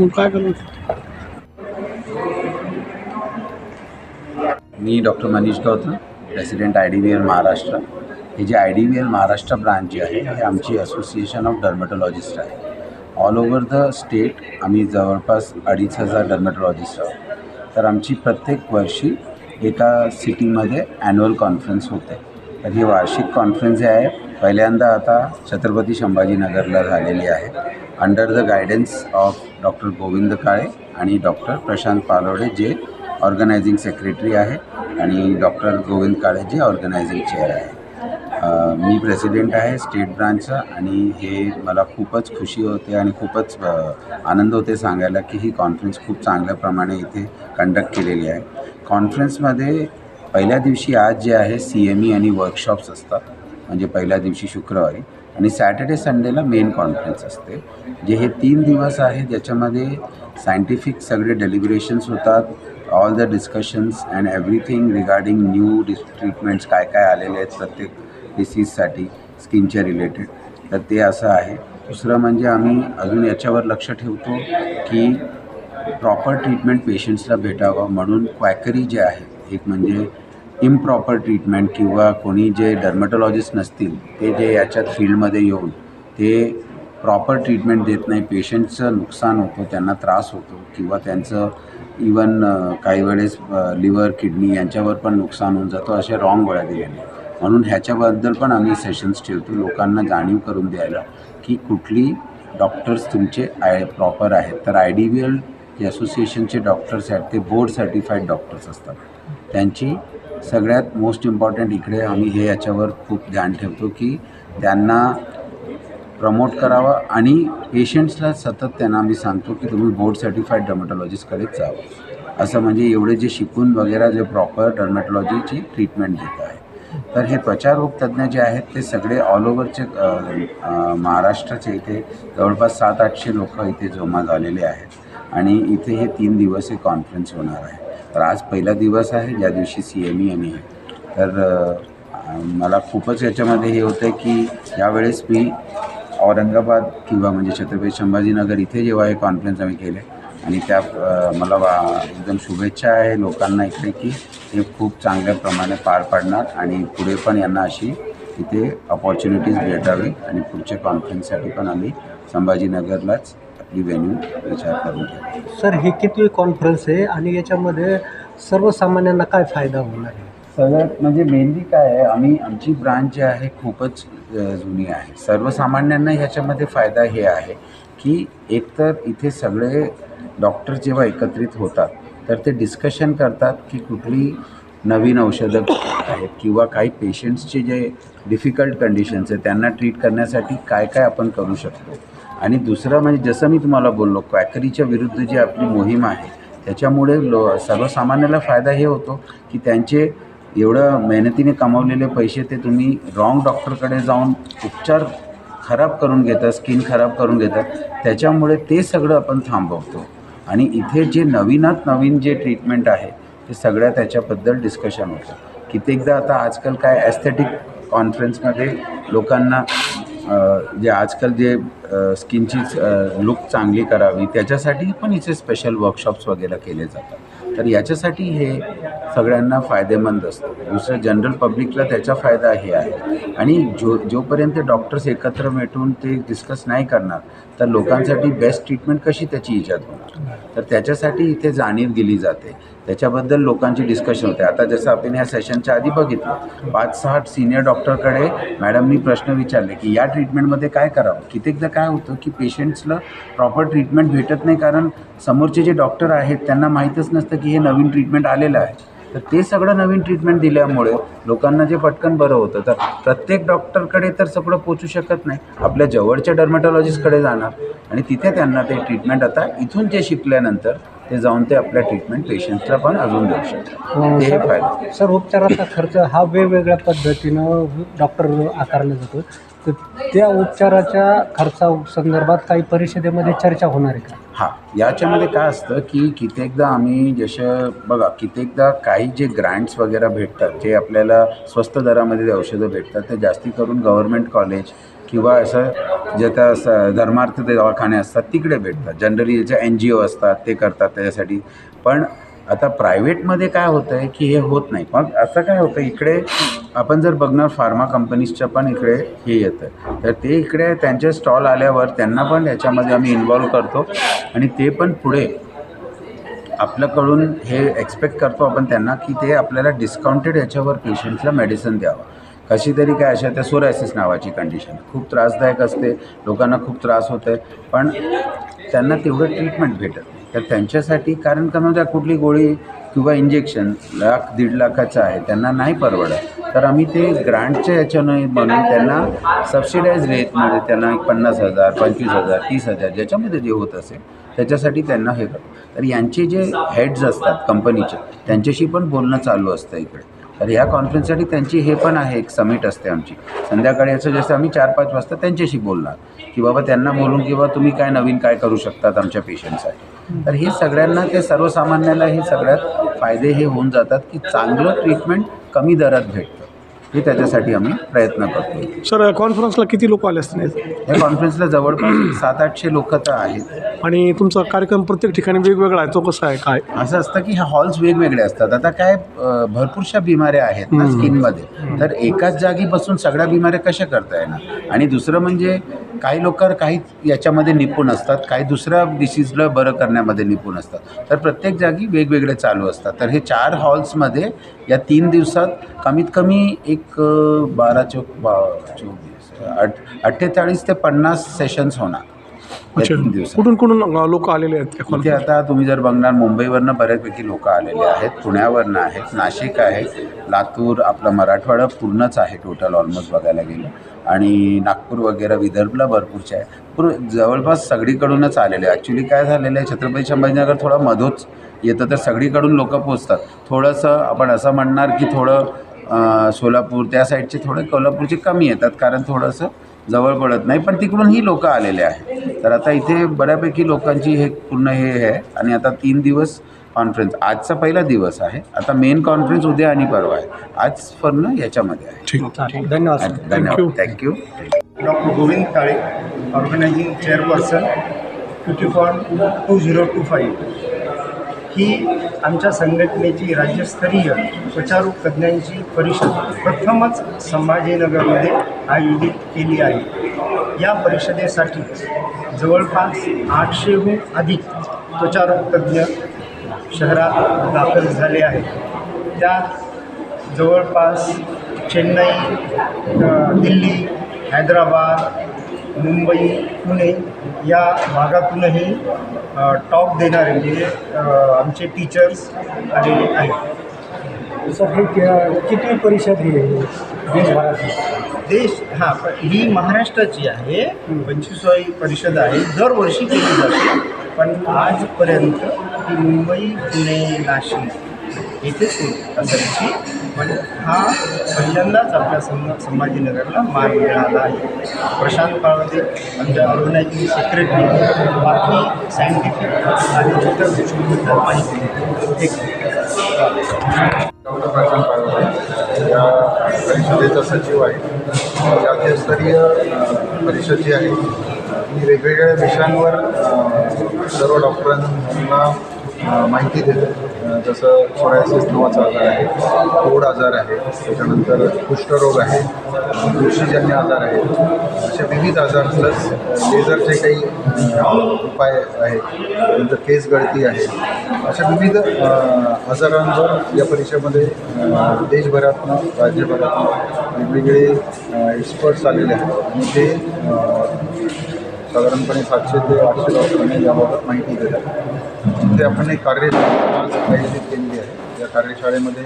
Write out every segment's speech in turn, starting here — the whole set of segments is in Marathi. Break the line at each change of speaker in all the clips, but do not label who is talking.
मग काय करणार?
मी doctor Manish Gautam president I D B L Maharashtra. हे जे I D B L Maharashtra branch जी आहे हे आमची असोसिएशन ऑफ डर्मॅटॉलॉजिस्ट आहे. ऑल ओव्हर द स्टेट आम्ही जवळपास अडीच हजार डर्मॅटॉलॉजिस्ट आहोत. तर आमची प्रत्येक वर्षी एका सिटीमध्ये ॲन्युअल कॉन्फरन्स होते. तर ही वार्षिक कॉन्फरन्स जे आहे पहिल्यांदा आता छत्रपती संभाजीनगरला झालेली आहे. Under the guidance of doctor Govind Kale आणि डॉक्टर प्रशांत पालोडे जे ऑर्गनायझिंग सेक्रेटरी आहे आणि डॉक्टर गोविंद काळे जे ऑर्गनायझिंग चेअर आहे. मी प्रेसिडेंट आहे स्टेट ब्रांचचा आणि हे मला खूपच खुशी होते आणि खूपच आनंद होते सांगायला की ही कॉन्फरन्स खूप चांगल्याप्रमाणे इथे कंडक्ट केलेली आहे. कॉन्फरन्समध्ये पहिल्या दिवशी आज जे आहे सी एम ई आणि वर्कशॉप्स असतात. म्हणजे पहिल्या दिवशी शुक्रवारी. आणि सॅटर्डे संडेला मेन कॉन्फरन्स असते जे हे तीन दिवस आहे ज्याच्यामध्ये सायंटिफिक सगळे डेलिब्रेशन्स होतात all the discussions and everything regarding new this treatments काय काय आलेले आहेत प्रत्येक डिसीजसाठी स्किनच्या रिलेटेड तर ते असं आहे. दुसरं म्हणजे आम्ही अजून याच्यावर लक्ष ठेवतो की प्रॉपर ट्रीटमेंट पेशंट्सला भेटावं म्हणून क्वॅकरी जे आहे एक म्हणजे इम्प्रॉपर ट्रीटमेंट किंवा कोणी जे डर्मॅटॉलॉजिस्ट नसतील ते जे याच्यात फील्डमध्ये येऊन ते प्रॉपर ट्रीटमेंट देत नाही पेशंटचं नुकसान होतं त्यांना त्रास होतो किंवा त्यांचं इवन काही वेळेस लिव्हर किडनी यांच्यावर पण नुकसान होऊन जातं अशा रॉंग गोळ्या दिल्याने म्हणून ह्याच्याबद्दल पण आम्ही सेशन्स ठेवतो लोकांना जाणीव करून द्यायला की कुठली डॉक्टर्स तुमचे आय प्रॉपर आहेत. तर I D B L J असोसिएशनचे डॉक्टर्स आहेत ते बोर्ड सर्टिफाईड डॉक्टर्स असतात. त्यांची सगळ्यात मोस्ट इम्पॉर्टंट इकडे आम्ही हे याच्यावर खूप ध्यान ठेवतो की त्यांना प्रमोट करावं आणि पेशंट्सला सतत त्यांना आम्ही सांगतो की तुम्ही बोर्ड सर्टिफाईड डर्मॅटॉलॉजिस्टकडेच जावं. असं म्हणजे एवढे जे शिकून वगैरे जे प्रॉपर डर्मॅटॉलॉजीची ट्रीटमेंट देत आहे. तर हे त्वचारोग तज्ज्ञ जे आहेत ते सगळे ऑल ओव्हरचे महाराष्ट्राचे इथे जवळपास सात आठशे लोक इथे जमा झालेले आहेत. आणि इथे हे तीन दिवस हे कॉन्फरन्स होणार आहे. तर आज पहिला दिवस आहे ज्या दिवशी सी एम ई आणि आहे. तर मला खूपच याच्यामध्ये हे होतं की यावेळेस मी औरंगाबाद किंवा म्हणजे छत्रपती संभाजीनगर इथे जेव्हा हे कॉन्फरन्स आम्ही केले आणि त्या मला वा एकदम शुभेच्छा आहे लोकांना इकडे की हे खूप चांगल्या प्रमाणे पार पाडणार आणि पुढे पण यांना अशी इथे अपॉर्च्युनिटीज भेटावी आणि पुढच्या कॉन्फरन्ससाठी पण आम्ही संभाजीनगरलाच व्हेन्यू विचार करून घेऊ
सर ही कितवी कॉन्फरन्स आहे आणि याच्यामध्ये सर्वसामान्यांना काय फायदा होणार आहे?
सगळ्यात म्हणजे मेनली काय आहे आम्ही आमची ब्रांच जी आहे खूपच जुनी आहे. सर्वसामान्यांना ह्याच्यामध्ये फायदा हे आहे की एकतर इथे सगळे डॉक्टर जेव्हा एकत्रित होतात तर ते डिस्कशन करतात की कुठली नवीन औषधं आहेत किंवा काही पेशंट्सचे जे डिफिकल्ट कंडिशन्स आहेत त्यांना ट्रीट करण्यासाठी काय काय आपण करू शकतो. आणि दुसरं म्हणजे जसं मी तुम्हाला बोललो क्वॅकरीच्या विरुद्ध जी आपली मोहीम आहे त्याच्यामुळे लो सर्वसामान्याला फायदा हे होतो की त्यांचे एवढं मेहनतीने कमावलेले पैसे ते तुम्ही रॉंग डॉक्टरकडे जाऊन उपचार खराब करून घेतात स्किन खराब करून घेतात त्याच्यामुळे ते सगळं आपण थांबवतो. आणि इथे जे नवीनात नवीन जे ट्रीटमेंट आहे ते सगळ्या त्याच्याबद्दल डिस्कशन होतं. कित्येकदा आता आजकाल काय ॲस्थेटिक कॉन्फरन्समध्ये लोकांना जे आजकाल जे स्किनची लुक चांगली करावी त्याच्यासाठी पण इथे स्पेशल वर्कशॉप्स वगैरे केले जातात. तर याच्यासाठी हे सगळ्यांना फायदेमंद असतं. दुसरं जनरल पब्लिकला त्याचा फायदा हे आहे. आणि जो जोपर्यंत डॉक्टर्स एकत्र भेटून ते डिस्कस नाही करणार तर लोकांसाठी बेस्ट ट्रीटमेंट कशी त्याची इजाद होणार? तर त्याच्यासाठी इथे जाणीव दिली जाते. त्याच्याबद्दल लोकांची डिस्कशन होते. आता जसं आपण ह्या सेशनच्या आधी बघितलं पाच सहा सिनियर डॉक्टरकडे मॅडमनी प्रश्न विचारले की या ट्रीटमेंटमध्ये काय करावं? कित्येकदा काय होतं की पेशंट्सला प्रॉपर ट्रीटमेंट भेटत नाही कारण समोरचे जे डॉक्टर आहेत त्यांना माहीतच नसतं की हे नवीन ट्रीटमेंट आलेलं आहे. तर ते सगळं नवीन ट्रीटमेंट दिल्यामुळे लोकांना जे पटकन बरं होतं तर प्रत्येक डॉक्टरकडे तर सगळं पोचू शकत नाही. आपल्या जवळच्या डर्मॅटॉलॉजिस्टकडे जाणार आणि तिथे त्यांना ते ट्रीटमेंट आता इथून जे शिकल्यानंतर ते जाऊन ते आपल्या ट्रीटमेंट पेशंट्सला पण अजून देऊ शकतात. ते हे फायदा.
सर उपचाराचा खर्च हा वेगवेगळ्या पद्धतीनं डॉक्टर आकारला जातो. तर त्या उपचाराच्या खर्चा संदर्भात काही परिषदेमध्ये चर्चा होणार आहे का?
हां याच्यामध्ये काय असतं की कित्येकदा आम्ही जसं बघा कित्येकदा काही जे ग्रँट्स वगैरे भेटतात जे आपल्याला स्वस्त दरामध्ये औषधं भेटतात ते जास्ती करून गव्हर्मेंट कॉलेज किंवा असं जे त्या स धर्मार्थ दवाखाने असतात तिकडे भेटतात. जनरली जे एन जी ओ असतात ते करतात त्याच्यासाठी. पण आता प्रायव्हेटमध्ये काय होतं आहे की हे होत नाही. मग असं काय होतं इकडे आपण जर बघणार फार्मा कंपनीजच्या पण इकडे हे येतं. तर ते इकडे त्यांचे स्टॉल आल्यावर त्यांना पण याच्यामध्ये आम्ही इन्वॉल्व करतो. आणि ते पण पुढे आपल्याकडून हे एक्सपेक्ट करतो आपण त्यांना की ते आपल्याला डिस्काउंटेड याच्यावर पेशंटला मेडिसिन द्यावं. कशी तरी काय अशा त्या सोरायसिस नावाची कंडिशन खूप त्रासदायक असते लोकांना खूप त्रास होतो आहे पण त्यांना तेवढं ट्रीटमेंट भेटत नाही. तर त्यांच्यासाठी कारण का म्हणजे कुठली गोळी किंवा इंजेक्शन लाख दीड लाखाचं आहे त्यांना नाही परवडत. तर आम्ही ते ग्रांटच्या याच्यानं म्हणून त्यांना सबसिडाईज रेटमध्ये त्यांना एक पन्नास हजार पंचवीस हजार तीस हजार ज्याच्यामध्ये जे होत असेल त्याच्यासाठी त्यांना हे करतो. तर यांचे जे हेड्स असतात कंपनीचे त्यांच्याशी पण बोलणं चालू असतं इकडे. तर ह्या कॉन्फरन्ससाठी त्यांची हे पण आहे एक समिट असते आमची. संध्याकाळी असं जसं आम्ही चार पाच वाजता त्यांच्याशी बोलणार की बाबा त्यांना बोलून किंवा तुम्ही काय नवीन काय करू शकतात आमच्या पेशंटसाठी तर हे सगळ्यांना ते सर्वसामान्याला हे सगळ्यात फायदे हे होऊन जातात की चांगलं ट्रीटमेंट कमी दरात भेटतं. हे त्याच्यासाठी आम्ही प्रयत्न करतो.
सर कॉन्फरन्सला किती लोक आले असतील?
या कॉन्फरन्सला जवळपास सात आठशे लोक तर आहेत.
आणि तुमचा कार्यक्रम प्रत्येक ठिकाणी वेगवेगळा आहे तो कसा आहे काय?
असं असतं की ह्या हॉल्स वेगवेगळे असतात. आता काय अ, भरपूरशा बिमाऱ्या आहेत ना स्किनमध्ये तर एकाच जागी बसून सगळ्या बिमाऱ्या कशा करता येणार? आणि दुसरं म्हणजे काही लोक काही याच्यामध्ये निपुण असतात काही दुसऱ्या डिसीजला बरं करण्यामध्ये निपुण असतात. तर प्रत्येक जागी वेगवेगळे चालू असतात. तर हे चार हॉल्समध्ये या तीन दिवसात कमीत कमी एक बारा चौक बा चोवीस अठ अठ्ठेचाळीस ते पन्नास सेशन्स होणार.
अच्छा.
तीन दिवसात.
कुठून कुठून लोक आलेले आहेत त्या
इथे? आता तुम्ही जर बघणार मुंबईवरनं बऱ्यापैकी लोक आलेले आहेत. पुण्यावरनं आहेत नाशिक आहे लातूर आपला मराठवाडा पूर्णच आहे टोटल ऑलमोस्ट बघायला गेलं. आणि नागपूर वगैरे विदर्भला भरपूरचे आहे. पूर जवळपास सगळीकडूनच आलेले ॲक्च्युली काय झालेलं आहे छत्रपती संभाजीनगर थोडं मधोच येतं तर सगळीकडून लोक पोचतात. थोडंसं आपण असं म्हणणार की थोडं अं, सोलापूर त्या साईडचे थोडे कोल्हापूरचे कमी येतात कारण थोडंसं जवळ पडत नाही पण तिकडूनही लोक आलेले आहेत. तर आता इथे बऱ्यापैकी लोकांची हे पूर्ण हे आहे आणि आता तीन दिवस कॉन्फरन्स आजचा पहिला दिवस आहे. आता मेन कॉन्फरन्स उद्या आणि परवा आहे. आज पूर्ण याच्यामध्ये आहे.
ठीक
चालेल. धन्यवाद सर
धन्यवाद. Thank you
doctor Govind Kale organising chairperson fifty four two zero two five ही आमच्या संघटनेची राज्यस्तरीय त्वचारोग तज्ज्ञांची परिषद प्रथमच संभाजीनगरमध्ये आयोजित केली आहे. या परिषदेसाठी जवळपास आठशेहून अधिक त्वचारोग तज्ज्ञ शहरात दाखल झाले आहेत. त्यात जवळपास चेन्नई दिल्ली हैदराबाद मुंबई पुणे या भागातूनही टॉप देणारे म्हणजे आमचे टीचर्स आलेले आहेत.
सर हे किती परिषद ही आहे? देशभराची
देश हां पण ही महाराष्ट्राची आहे. पंचवीसावी परिषद आहे. दरवर्षी केली जाते. पण आजपर्यंत ही मुंबई पुणे नाशिक येथेच होत असायची पण हा पहिल्यांदाच आपल्या सं संभाजीनगरला मान मिळाला आहे. प्रशांत काळवदे आमच्या ऑर्गनायझिंग सेक्रेटरी बाकी सायंटिफिक आणि इतर गोष्टींबद्दल माहिती एक
डॉक्टर पाळवडे या परिषदेचा सचिव आहे. राज्यस्तरीय परिषद जी आहे ती वेगवेगळ्या विषयांवर सर्व डॉक्टरांना माहिती देते. जसं सोरायसिस नावाचा आजार आहे कोड आजार आहे त्याच्यानंतर कुष्ठरोग आहे कृषीजन्य आजार आहे असे विविध आजार प्लस लेझरचे काही उपाय आहेत नंतर केस गळती आहे अशा विविध आजारांवर या परीक्षेमध्ये देशभरातनं राज्यभरातनं वेगवेगळे एक्सपर्ट्स आलेले आहेत. आणि ते साधारणपणे सातशे ते आठशे लोकांनी याबाबत माहिती देतात ते आपण एक कार्यशाळा आयोजित केलेली आहे. या कार्यशाळेमध्ये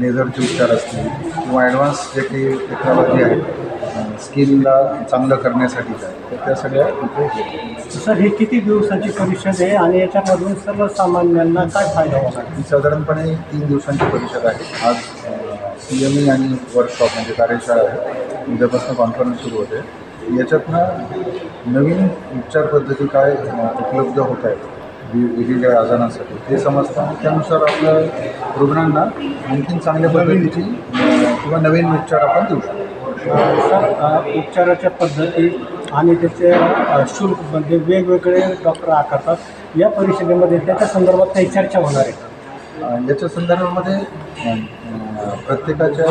लेझरचे उपचार असतील किंवा ॲडव्हान्स जे काही टेक्नॉलॉजी आहे स्किनला चांगलं करण्यासाठी काय तर त्या सगळ्या होतात.
सर ही किती दिवसाची परिषद आहे आणि याच्यामधून सर्वसामान्यांना काय फायदा होणार?
ही साधारणपणे तीन दिवसांची परिषद आहे. आज सी एम ई आणि वर्कशॉप म्हणजे कार्यशाळा आहे. उद्यापासून कॉन्फरन्स सुरू होते. याच्यातनं नवीन उपचार पद्धती काय उपलब्ध होत आहेत? वेगवेगळ्या आजारांसाठी ते समजतं. त्यानुसार आपल्या रुग्णांना आणखीन चांगल्या पद्धतीची किंवा नवीन उपचार आपण देऊ शकतो.
सर उपचाराच्या पद्धती आणि त्याचे शुल्क म्हणजे वेगवेगळे डॉक्टर आकारतात. या परिषदेमध्ये त्याच्या संदर्भात काही चर्चा होणार आहे
याच्या संदर्भामध्ये प्रत्येकाच्या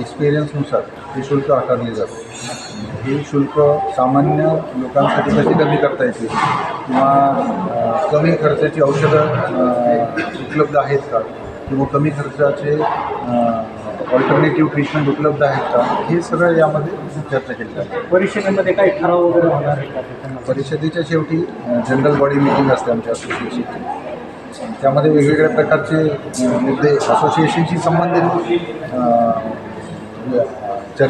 एक्सपिरियन्सनुसार हे शुल्क आकारले जाते. हे शुल्क सामान्य लोकांसाठी कशी कमी करता येतील किंवा कमी खर्चाची औषधं उपलब्ध आहेत का? किंवा कमी खर्चाचे ऑल्टरनेटिव्ह ट्रीटमेंट उपलब्ध आहेत का? हे सगळं यामध्ये चर्चा केली. जाते
परिषदेमध्ये काही ठराव वगैरे होणार आहे? परिषदेच्या
शेवटी जनरल बॉडी मिटिंग असते आमच्या असोसिएशनची त्यामध्ये वेगवेगळ्या प्रकारचे मुद्दे असोसिएशनशी संबंधित